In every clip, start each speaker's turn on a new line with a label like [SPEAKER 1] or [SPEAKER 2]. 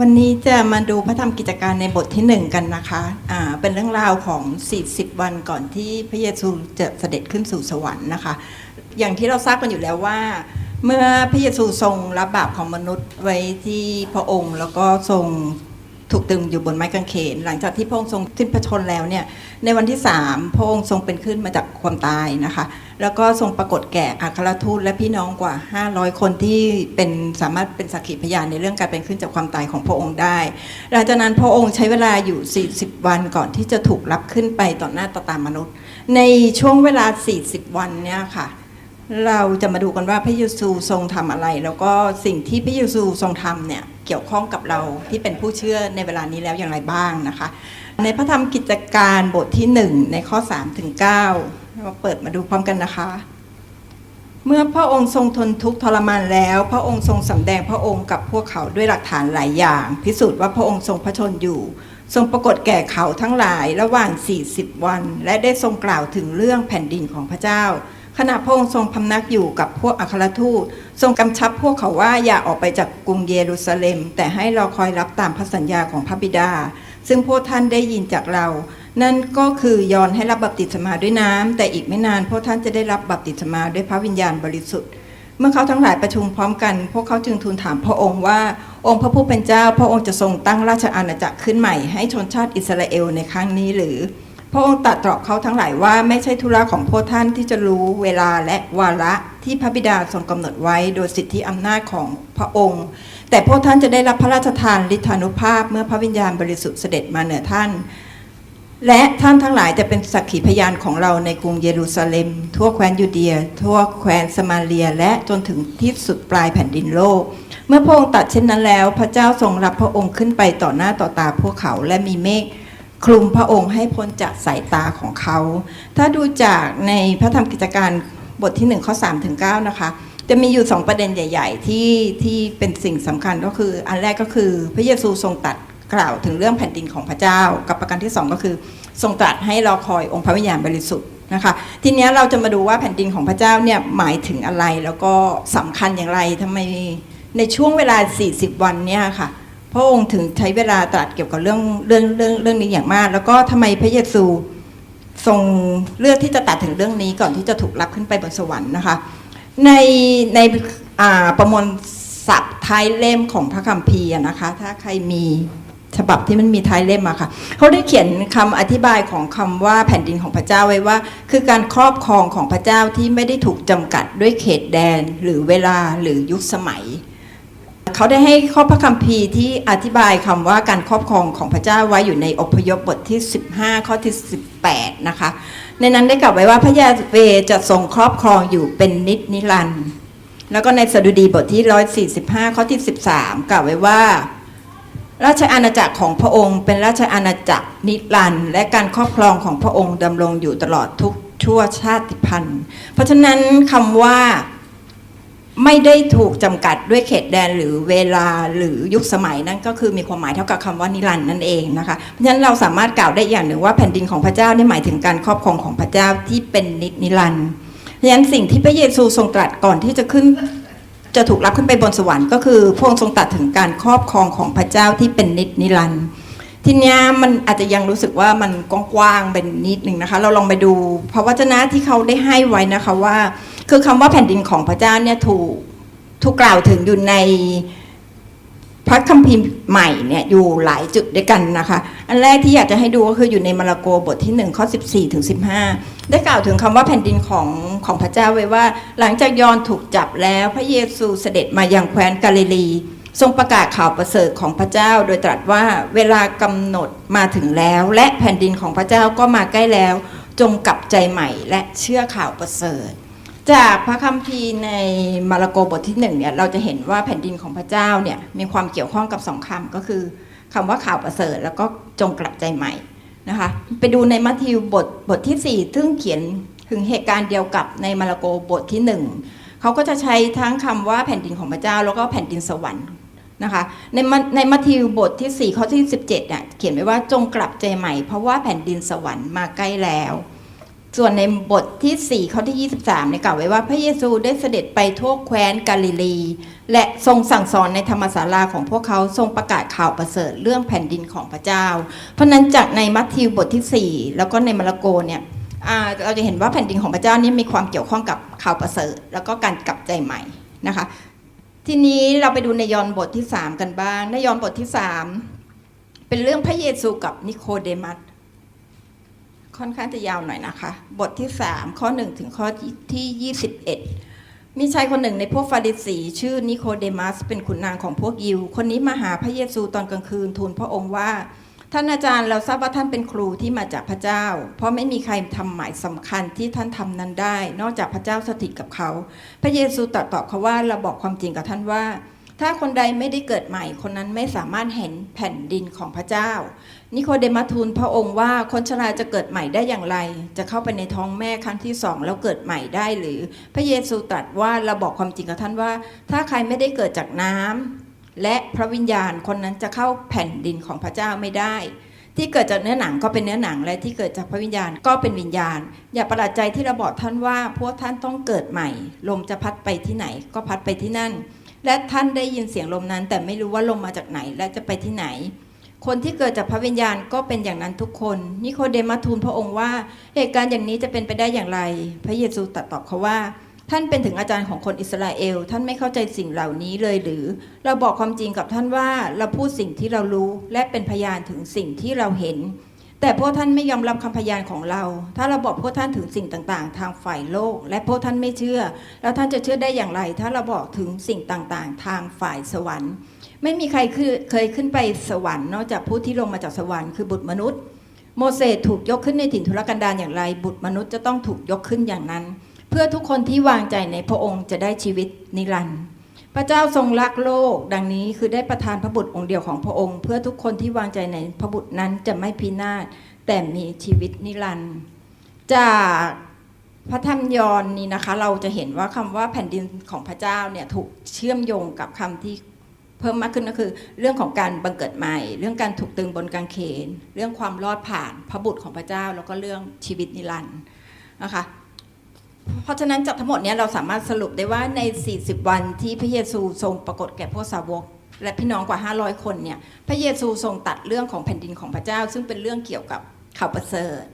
[SPEAKER 1] วันนี้จะมาดูพระธรรมกิจการในบทที่หนึ่งกันนะคะอ่าเป็นเรื่องราวของ 40 วันก่อนที่พระเยซูจะเสด็จขึ้นสู่สวรรค์นะคะ อย่างที่เราทราบกันอยู่แล้วว่า เมื่อพระเยซูทรงรับบาปของมนุษย์ไว้ที่พระองค์ แล้วก็ทรง ถูกตึงอยู่บนไม้กางเขน หลังจากที่พระองค์ทรงสิ้นพระชนแล้วเนี่ยในวันที่สามพระองค์ทรงเป็นขึ้นมาจากความตายนะคะ แล้วก็ทรงปรากฏแก่อัครทูตและพี่น้องกว่า 500 คนที่เป็นสามารถเป็นสักขีพยานในเรื่องการเป็นขึ้นจากความตายของพระองค์ได้ หลังจากนั้นพระองค์ใช้เวลาอยู่ 40 วันก่อนที่จะถูกรับขึ้นไปต่อหน้าต่อตามนุษย์ ในช่วงเวลา 40 วันเนี่ยค่ะ เราจะมาดูกันว่าพระเยซูทรงทำอะไร แล้วก็สิ่งที่พระเยซูทรงทำเนี่ยเกี่ยวข้องกับเราที่เป็นผู้เชื่อในเวลานี้แล้วอย่างไรบ้างนะคะ ในพระธรรมกิจการบทที่ 1 ในข้อ3ถึง9เราเปิดมาดูพร้อมกันนะคะ เมื่อพระองค์ทรงทนทุกข์ทรมานแล้ว พระองค์ทรงสำแดงพระองค์กับพวกเขาด้วยหลักฐานหลายอย่าง พิสูจน์ว่าพระองค์ทรงพระชนอยู่ทรงปรากฏแก่เขาทั้งหลายระหว่าง 40 วัน และได้ทรงกล่าวถึงเรื่องแผ่นดินของพระเจ้า ขณะพระองค์ทรงพำนักอยู่กับพวกอัครทูต ทรงกำชับพวกเขาว่าอย่าออกไปจากกรุงเยรูซาเล็ม แต่ให้เราคอยรับตามพระสัญญาของพระบิดา ซึ่งพวกท่านได้ยินจากเรา นั่นก็คือยอนให้รับบัพติศมาด้วยน้ำแต่อีกไม่นานพวกท่านจะได้รับบัพติศมาด้วยพระวิญญาณบริสุทธิ์ เมื่อเขาทั้งหลายประชุมพร้อมกัน พวกเขาจึงทูลถามพระองค์ว่าองค์พระผู้เป็นเจ้า พระองค์จะทรงตั้งราชอาณาจักรขึ้นใหม่ให้ชนชาติอิสราเอลในครั้งนี้หรือ พระองค์ตรัสตอบเขาทั้งหลายว่าไม่ใช่ธุระของพวกท่านที่จะรู้เวลาและวาระที่พระบิดาทรงกำหนดไว้โดยสิทธิอำนาจของพระองค์ แต่พวกท่านจะได้รับพระราชทานฤทธานุภาพเมื่อพระวิญญาณบริสุทธิ์เสด็จมาเหนือท่าน และท่านทั้งหลายจะเป็นสักขีพยานของเราในกรุงเยรูซาเล็ม ทั่วแคว้นยูเดีย ทั่วแคว้นสมาเรียและจนถึงที่สุดปลายแผ่นดินโลกเมื่อพระองค์ตัดเช่นนั้นแล้ว พระเจ้าทรงรับพระองค์ขึ้นไปต่อหน้าต่อตาพวกเขาและมีเมฆ คลุมพระองค์ให้พ้นจากสายตาของเขา ถ้าดูจากในพระธรรมกิจการบทที่ 1 ข้อ 3 ถึง 9 นะคะ จะมีอยู่ 2 ประเด็นใหญ่ ๆ ที่ที่เป็นสิ่งสำคัญก็คือ อันแรกก็คือพระเยซูทรงตัดกล่าวถึงเรื่องแผ่นดินของพระเจ้า กับประการที่ 2 ก็คือ ทรงตรัสให้เราคอยองค์พระวิญญาณบริสุทธิ์นะคะ ทีนี้เราจะมาดูว่าแผ่นดินของพระเจ้าเนี่ยหมายถึงอะไรแล้วก็สำคัญอย่างไรทำไมในช่วงเวลา 40 วันเนี่ยค่ะ พระองค์ถึงใช้เวลาตรัสเกี่ยวกับเรื่องเรื่องเรื่องเรื่องนี้อย่างมาก แล้วก็ทำไมพระเยซูทรงเลือกที่จะตัดถึงเรื่องนี้ก่อนที่จะถูกรับขึ้นไปบนสวรรค์นะคะ ในในประมวลศัพท์ท้ายเล่มของพระคัมภีร์นะคะ ถ้าใครมีฉบับที่มันมีท้ายเล่มอะค่ะเขาได้เขียนคำอธิบายของคำว่าแผ่นดินของพระเจ้าไว้ว่า คือการครอบครองของพระเจ้าที่ไม่ได้ถูกจำกัดด้วยเขตแดนหรือเวลาหรือยุคสมัย เขาได้ให้ข้อพระคัมภีร์ที่อธิบายคำว่าการครอบครองของพระเจ้าไว้อยู่ในอพยพบทที่ 15 ข้อที่ 18 นะคะ ในนั้นได้กล่าวไว้ว่าพระยาเวจะทรงครอบครองอยู่เป็นนิจนิรันดร์แล้วก็ในสดุดีบทที่ 145 ข้อที่ 13 กล่าวไว้ว่า ราชอาณาจักรของพระองค์เป็นราชอาณาจักรนิรันดร์และการครอบครองของพระองค์ดำรงอยู่ตลอดทุกชั่วชาติพันธุ์ เพราะฉะนั้นคำว่า ไม่ได้ถูกจำกัดด้วยเขตแดนหรือเวลาหรือยุคสมัยนั่นก็คือมีความหมายเท่ากับคำว่านิรันดร์นั่นเองนะคะเพราะฉะนั้นเราสามารถกล่าวได้อย่างหนึ่งว่าแผ่นดินของพระเจ้านี่หมายถึงการครอบครองของพระเจ้าที่เป็นนิจนิรันดร์เพราะฉะนั้นสิ่งที่พระเยซูทรงตรัสก่อนที่จะขึ้นจะถูกรับขึ้นไปบนสวรรค์ก็คือพระองค์ทรงตรัสถึงการครอบครองของพระเจ้าที่เป็นนิจนิรันดร์ทีนี้มันอาจจะยังรู้สึกว่ามันกว้างๆเป็นนิดหนึ่งนะคะ เราลองไปดูพระวจนะที่เขาได้ให้ไว้นะคะว่า คือคำว่าแผ่นดินของพระเจ้าเนี่ยถูกถูกกล่าวถึงอยู่ในพระคัมภีร์ใหม่เนี่ยอยู่หลายจุดด้วยกันนะคะ อันแรกที่อยากจะให้ดูก็คืออยู่ในมาระโกบทที่1ข้อ14ถึง15 ได้กล่าวถึงคำว่าแผ่นดินของของพระเจ้าไว้ว่า หลังจากยอนถูกจับแล้วพระเยซูเสด็จมายังแคว้นกาลิลี ทรงประกาศข่าวประเสริฐของพระเจ้า โดยตรัสว่าเวลากำหนดมาถึงแล้ว และแผ่นดินของพระเจ้าก็มาใกล้แล้ว จงกลับใจใหม่และเชื่อข่าวประเสริฐ จากพระคัมภีร์ในมาระโกบทที่หนึ่งเนี่ยเราจะเห็นว่าแผ่นดินของพระเจ้าเนี่ยมีความเกี่ยวข้องกับสองคำก็คือคำว่าข่าวประเสริฐแล้วก็จงกลับใจใหม่นะคะไปดูในมัทธิวบทบทที่สี่ซึ่งเขียนถึงเหตุการณ์เดียวกับในมาระโกบทที่หนึ่งเขาก็จะใช้ทั้งคำว่าแผ่นดินของพระเจ้าแล้วก็แผ่นดินสวรรค์นะคะในมัในมัทธิวบทที่ 4 ข้อที่ 17เนี่ยเขียนไว้ว่าจงกลับใจใหม่เพราะว่าแผ่นดินสวรรค์มาใกล้แล้ว ส่วนในบทที่ 4 ข้อที่ 23เนี่ยกล่าวไว้ว่าพระเยซูได้เสด็จไปทั่วแคว้นกาลิลี และทรงสั่งสอนในธรรมศาลาของพวกเขาทรงประกาศข่าวประเสริฐเรื่องแผ่นดินของพระเจ้า เพราะนั้นจากในมัทธิวบทที่ 4 แล้วก็ในมาระโกเนี่ยเราจะเห็นว่าแผ่นดินของพระเจ้านี่มีความเกี่ยวข้องกับข่าวประเสริฐ แล้วก็การกลับใจใหม่นะคะ ทีนี้เราไปดูในยอห์นบทที่ 3 กันบ้าง ในยอห์นบทที่ 3 เป็นเรื่องพระเยซูกับนิโคเดมัส ค่อนข้างจะยาวหน่อยนะคะ บทที่ 3 ข้อ 1 ถึงข้อที่ 21 มีชายคนหนึ่งในพวกฟาริสี ชื่อนิโคเดมัส เป็นขุนนางของพวกยิว คนนี้มาหาพระเยซูตอนกลางคืนทูลพระองค์ว่า ท่านอาจารย์เราทราบว่าท่านเป็นครูที่มาจากพระเจ้า เพราะไม่มีใครทำหมายสำคัญที่ท่านทำนั้นได้ นอกจากพระเจ้าสถิตกับเขา พระเยซูตรัสตอบเขาว่าเราบอกความจริงกับท่านว่าถ้าคนใดไม่ได้เกิดใหม่คนนั้นไม่สามารถเห็นแผ่นดินของพระเจ้า นิโคเดมัสทูลพระองค์ว่าคนชราจะเกิดใหม่ได้อย่างไร จะเข้าไปในท้องแม่ครั้งที่สองแล้วเกิดใหม่ได้หรือ พระเยซูตรัสว่าเราบอกความจริงกับท่านว่า ถ้าใครไม่ได้เกิดจากน้ำและพระวิญญาณคนนั้นจะเข้าแผ่นดินของพระเจ้าไม่ได้ ที่เกิดจากเนื้อหนังก็เป็นเนื้อหนังและที่เกิดจากพระวิญญาณก็เป็นวิญญาณ อย่าประหลาดใจที่เราบอกท่านว่า พวกท่านต้องเกิดใหม่ ลมจะพัดไปที่ไหน ก็พัดไปที่นั่น และท่านได้ยินเสียงลมนั้น แต่ไม่รู้ว่าลมมาจากไหนและจะไปที่ไหน คนที่เกิดจากพระวิญญาณก็เป็นอย่างนั้นทุกคน นิโคเดมัสทูลพระองค์ว่า เหตุการณ์อย่างนี้จะเป็นไปได้อย่างไร พระเยซูตรัสตอบเขาว่า ท่านเป็นถึงอาจารย์ของคนอิสราเอล ท่านไม่เข้าใจสิ่งเหล่านี้เลยหรือ เราบอกความจริงกับท่านว่าเราพูดสิ่งที่เรารู้ และเป็นพยานถึงสิ่งที่เราเห็น แต่พวกท่านไม่ยอมรับคำพยานของเรา ถ้าเราบอกพวกท่านถึงสิ่งต่างๆ ทางฝ่ายโลก และพวกท่านไม่เชื่อ แล้วท่านจะเชื่อได้อย่างไร ถ้าเราบอกถึงสิ่งต่างๆ ทางฝ่ายสวรรค์ ไม่มีใครเคยขึ้นไปสวรรค์นอกจากผู้ที่ลงมาจากสวรรค์คือบุตรมนุษย์ โมเสสถูกยกขึ้นในถิ่นทุรกันดารอย่างไร บุตรมนุษย์จะต้องถูกยกขึ้นอย่างนั้น เพื่อทุกคนที่วางใจในพระองค์จะได้ชีวิตนิรันดร์ พระเจ้าทรงรักโลก ดังนี้คือได้ประทานพระบุตรองค์เดียวของพระองค์ เพื่อทุกคนที่วางใจในพระบุตรนั้นจะไม่พินาศแต่มีชีวิตนิรันดร์จากพระธรรมยอนนี้นะคะ เราจะเห็นว่าคำว่าแผ่นดินของพระเจ้าเนี่ยถูกเชื่อมโยงกับคำที่เพิ่มมากขึ้นก็คือ เรื่องของการบังเกิดใหม่ เรื่องการถูกตึงบนกางเขน เรื่องความรอดผ่านพระบุตรของพระเจ้า แล้วก็เรื่องชีวิตนิรันดร์นะคะ เพราะฉะนั้นจากทั้งหมดเนี้เราสามารถสรุปได้ว่าใน 40 วันที่พระเยซูทรงปรากฏแก่พวกสาวก และพี่น้องกว่า 500 คนเนี่ยพระเยซูทรงตัดเรื่องของแผ่นดินของพระเจ้า ซึ่งเป็นเรื่องเกี่ยวกับข่าวประเสริฐ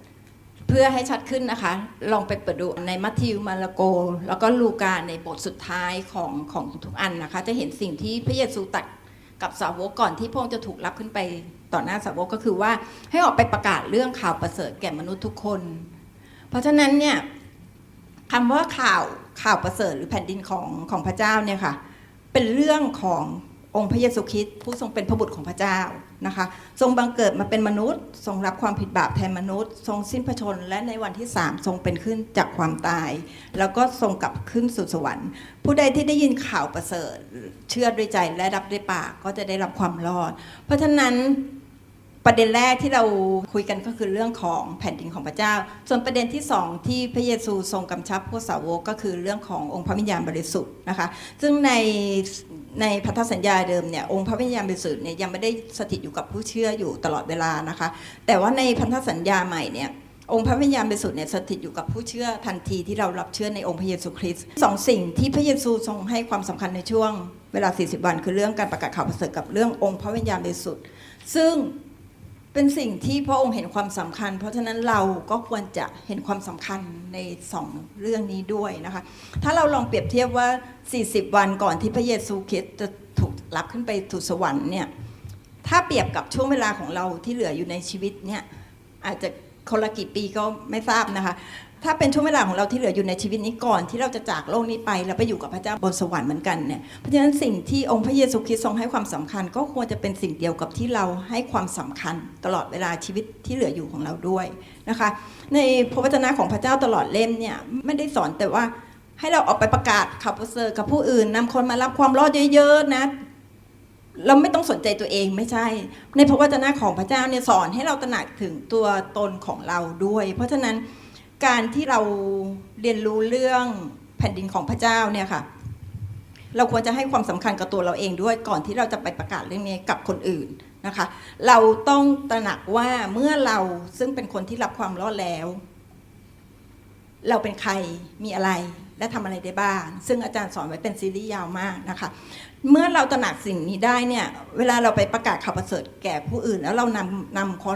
[SPEAKER 1] เพื่อให้ชัดขึ้นนะคะ ลองไปเปิดดูในมัทธิวมาระโก แล้วก็ลูกาในบทสุดท้ายของของทุกอันนะคะ จะเห็นสิ่งที่พระเยซูตัดกับสาวกก่อนที่พระองค์จะถูกรับขึ้นไปต่อหน้าสาวกก็คือว่าให้ออกไปประกาศเรื่องข่าวประเสริฐแก่มนุษย์ทุกคน เพราะฉะนั้นเนี่ย คำว่าข่าวข่าวประเสริฐหรือแผ่นดินของของพระเจ้าเนี่ยค่ะเป็นเรื่องขององค์พระเยซูคริสต์ผู้ทรงเป็นพระบุตรของพระเจ้านะคะ ทรงบังเกิดมาเป็นมนุษย์ ทรงรับความผิดบาปแทนมนุษย์ ทรงสิ้นพระชนและในวันที่สามทรงเป็นขึ้นจากความตาย แล้วก็ทรงกลับขึ้นสู่สวรรค์ ผู้ใดที่ได้ยินข่าวประเสริฐ เชื่อด้วยใจและรับด้วยปากก็จะได้รับความรอด เพราะฉะนั้น ประเด็นแรกที่เราคุยกันก็คือเรื่องของแผ่นดินของพระเจ้า ส่วนประเด็นที่สองที่พระเยซูทรงกำชับพวกสาวกก็คือเรื่องขององค์พระวิญญาณบริสุทธิ์นะคะ ซึ่งในในพันธสัญญาเดิมเนี่ยองค์พระวิญญาณบริสุทธิ์เนี่ยยังไม่ได้สถิตอยู่กับผู้เชื่ออยู่ตลอดเวลานะคะ แต่ว่าในพันธสัญญาใหม่เนี่ยองค์พระวิญญาณบริสุทธิ์เนี่ยสถิตอยู่กับผู้เชื่อทันทีที่เรารับเชื่อในองค์พระเยซูคริสต์สองสิ่งที่พระเยซูทรงให้ความสำคัญในช่วงเวลา 40 วัน คือเรื่องการประกาศข่าวประเสริฐกับเรื่ององค์พระวิญญาณบริสุทธิ์ซึ่ง เป็นสิ่งที่พระองค์เห็นความสำคัญ เพราะฉะนั้นเราก็ควรจะเห็นความสำคัญในสองเรื่องนี้ด้วยนะคะ ถ้าเราลองเปรียบเทียบว่า 40 วันก่อนที่พระเยซูคริสต์จะถูกรับขึ้นไปถูกสวรรค์เนี่ย ถ้าเปรียบกับช่วงเวลาของเราที่เหลืออยู่ในชีวิตเนี่ยอาจจะคนละกี่ปีก็ไม่ทราบนะคะ ถ้าเป็นช่วงเวลาของเราที่เหลืออยู่ในชีวิตนี้ก่อนที่เราจะจากโลกนี้ไปแล้วไปอยู่กับพระเจ้าบนสวรรค์เหมือนกันเนี่ยเพราะฉะนั้นสิ่งที่องค์พระเยซูคริสต์ทรงให้ความสำคัญ ก็ควรจะเป็นสิ่งเดียวกับที่เราให้ความสำคัญ ตลอดเวลาชีวิตที่เหลืออยู่ของเราด้วยนะคะ ในพระวจนะของพระเจ้าตลอดเล่มเนี่ยไม่ได้สอนแต่ว่าให้เราออกไปประกาศข่าวประเสริฐกับผู้อื่นนำคนมารับความรอดเยอะๆนะเราไม่ต้องสนใจตัวเองไม่ใช่ ในพระวจนะของพระเจ้าเนี่ยสอนให้เราตระหนักถึงตัวตนของเราด้วย เพราะฉะนั้น การที่เราเรียนรู้เรื่องแผ่นดินของพระเจ้าเนี่ยค่ะ เราควรจะให้ความสำคัญกับตัวเราเองด้วยก่อนที่เราจะไปประกาศเรื่องนี้กับคนอื่นนะคะ เราต้องตระหนักว่าเมื่อเราซึ่งเป็นคนที่รับความรอดแล้ว เราเป็นใครมีอะไร และทำอะไรได้บ้าง ซึ่งอาจารย์สอนไว้เป็นซีรีส์ยาวมากนะคะ เมื่อเราตระหนักสิ่งนี้ได้เนี่ย เวลาเราไปประกาศข่าวประเสริฐแก่ผู้อื่น แล้วเรานำนำเขา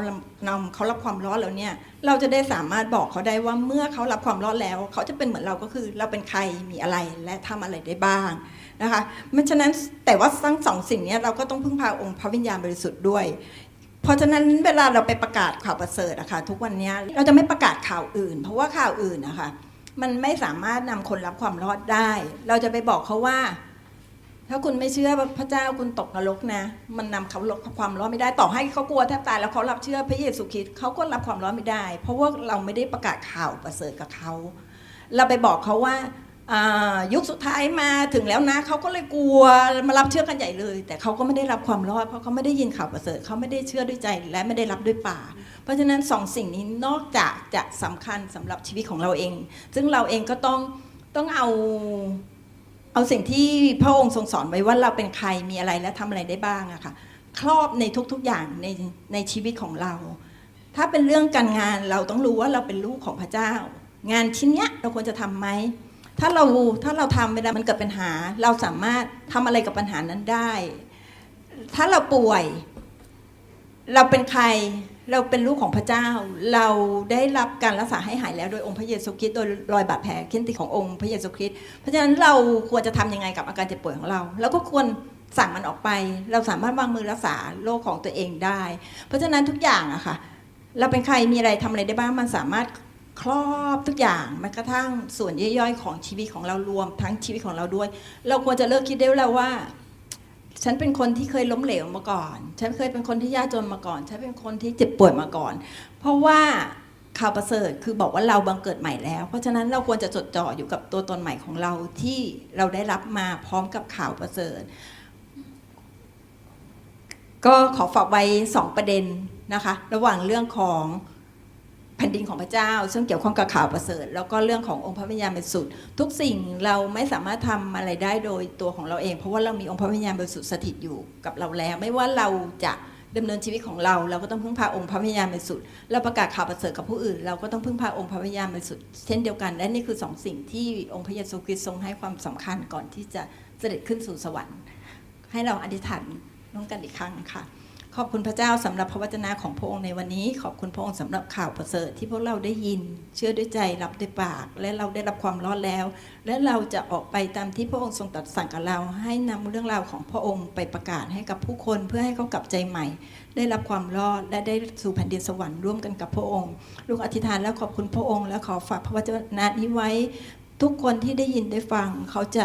[SPEAKER 1] นำเขารับความร้อนแล้วเนี่ย เราจะได้สามารถบอกเขาได้ว่าเมื่อเขารับความร้อนแล้ว เขาจะเป็นเหมือนเราก็คือเราเป็นใครมีอะไรและทำอะไรได้บ้างนะคะไม่ฉะนั้นแต่ว่าทั้งสองสิ่งเนี้ยเราก็ต้องพึ่งพาองค์พระวิญญาณบริสุทธิ์ด้วยเพราะฉะนั้นเวลาเราไปประกาศข่าวประเสริฐอะค่ะทุกวันนี้เราจะไม่ประกาศข่าวอื่น เพราะว่าข่าวอื่นนะคะ มันไม่สามารถนำคนรับความรอดได้ เราจะไปบอกเขาว่า ถ้าคุณไม่เชื่อพระเจ้าคุณตกนรกนะ มันนำเขาลบความร้อนไม่ได้ต่อให้เขากลัวแทบตายแล้วเขารับเชื่อพระเยซูคริสต์เขาก็รับความร้อนไม่ได้ เพราะว่าเราไม่ได้ประกาศข่าวประเสริฐกับเขา เราไปบอกเขาว่า ยุคสุดท้ายมาถึงแล้วนะเขาก็เลยกลัวมารับเชื่อกันใหญ่เลย แต่เขาก็ไม่ได้รับความรอดเพราะเขาไม่ได้ยินข่าวประเสริฐเขาไม่ได้เชื่อด้วยใจและไม่ได้รับด้วยป่า เพราะฉะนั้นสองสิ่งนี้นอกจากจะสำคัญสำหรับชีวิตของเราเอง ซึ่งเราเองก็ต้องต้องเอาเอาสิ่งที่พระองค์ทรงสอนไว้ว่าเราเป็นใครมีอะไรและทำอะไรได้บ้างอะค่ะครอบในทุกๆอย่างในในชีวิตของเรา ถ้าเป็นเรื่องการงานเราต้องรู้ว่าเราเป็นลูกของพระเจ้า งานชิ้นเนี้ยเราควรจะทำไหม ถ้าเราถ้าเราทำเวลามันเกิดปัญหา เราสามารถทำอะไรกับปัญหานั้นได้ ถ้าเราป่วย เราเป็นใครเราเป็นลูกของพระเจ้า เราได้รับการรักษาให้หายแล้วโดยองค์พระเยซูคริสต์โดยรอยบาดแผลเข็นติขององค์พระเยซูคริสต์เพราะฉะนั้นเราควรจะทำยังไงกับอาการเจ็บป่วยของเรา แล้วก็ควรสั่งมันออกไป เราสามารถวางมือรักษาโรคของตัวเองได้ เพราะฉะนั้นทุกอย่างอะค่ะ เราเป็นใครมีอะไรทำอะไรได้บ้างมันสามารถ ครอบทุกอย่างแม้กระทั่งส่วนย่อยๆ ของชีวิตของเรารวม ทั้งชีวิตของเราด้วย เราควรจะเลิกคิดได้แล้วว่า ฉันเป็นคนที่เคยล้มเหลวมาก่อน ฉันเคยเป็นคนที่ยากจนมาก่อน ฉันเป็นคนที่เจ็บป่วยมาก่อน เพราะว่าข่าวประเสริฐคือบอกว่าเราบังเกิดใหม่แล้ว เพราะฉะนั้นเราควรจะจดจ่ออยู่กับตัวตนใหม่ของเราที่เราได้รับมาพร้อมกับข่าวประเสริฐ ก็ขอฝากไว้สองประเด็นนะคะ ระหว่างเรื่องของ แผ่นดินของพระเจ้า ซึ่งเกี่ยวข้องกับข่าวประเสริฐ แล้วก็เรื่องขององค์พระวิญญาณบริสุทธิ์ทุกสิ่งเราไม่สามารถทำอะไรได้โดยตัวของเราเอง เพราะว่าเรามีองค์พระวิญญาณบริสุทธิ์สถิตอยู่กับเราแล้ว ไม่ว่าเราจะดำเนินชีวิตของเรา เราก็ต้องพึ่งพาองค์พระวิญญาณบริสุทธิ์เราประกาศข่าวประเสริฐกับผู้อื่น เราก็ต้องพึ่งพาองค์พระวิญญาณบริสุทธิ์เช่นเดียวกันและนี่คือสองสิ่งที่องค์พระเยซูคริสต์ทรงให้ความสำคัญก่อนที่จะเสด็จขึ้นสู่สวรรค์ ให้เราอธิษฐานร่วมกันอีกครั้งค่ะ ขอบคุณพระเจ้าสำหรับพระวจนะของพระองค์ในวันนี้ ขอบคุณพระองค์สำหรับข่าวประเสริฐที่พวกเราได้ยิน เชื่อด้วยใจรับด้วยปาก และเราได้รับความรอดแล้ว และเราจะออกไปตามที่พระองค์ทรงตรัสสั่งกับเรา ให้นำเรื่องราวของพระองค์ไปประกาศให้กับผู้คนเพื่อให้เขากลับใจใหม่ ได้รับความรอดและได้สู่แผ่นดินสวรรค์ร่วมกันกับพระองค์ ลูกอธิษฐานแล้วขอบคุณพระองค์ และขอฝากพระวจนะนี้ไว้ ทุกคนที่ได้ยินได้ฟังเขาจะ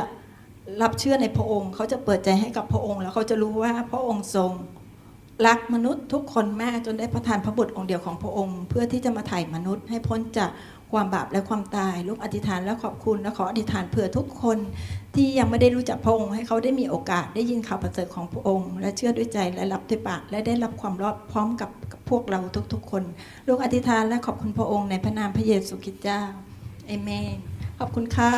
[SPEAKER 1] รับเชื่อในพระองค์ เขาจะเปิดใจให้กับพระองค์ แล้วเขาจะรู้ว่าพระองค์ทรง รักมนุษย์ทุกคนมากจนได้ประทานพระบุตรองค์เดียวของพระองค์ เพื่อที่จะมาไถ่มนุษย์ให้พ้นจากความบาปและความตายลูกอธิษฐานและขอบคุณและขออธิษฐานเผื่อทุกคนที่ยังไม่ได้รู้จักพระองค์ให้เขาได้มีโอกาสได้ยินข่าวประเสริฐของพระองค์ และเชื่อด้วยใจและรับด้วยปากและได้รับความรอดพร้อมกับกับพวกเราทุกๆ คน ลูกอธิษฐานและขอบคุณพระองค์ในพระนามพระเยซูคริสต์เจ้าเอเมนขอบคุณค่ะ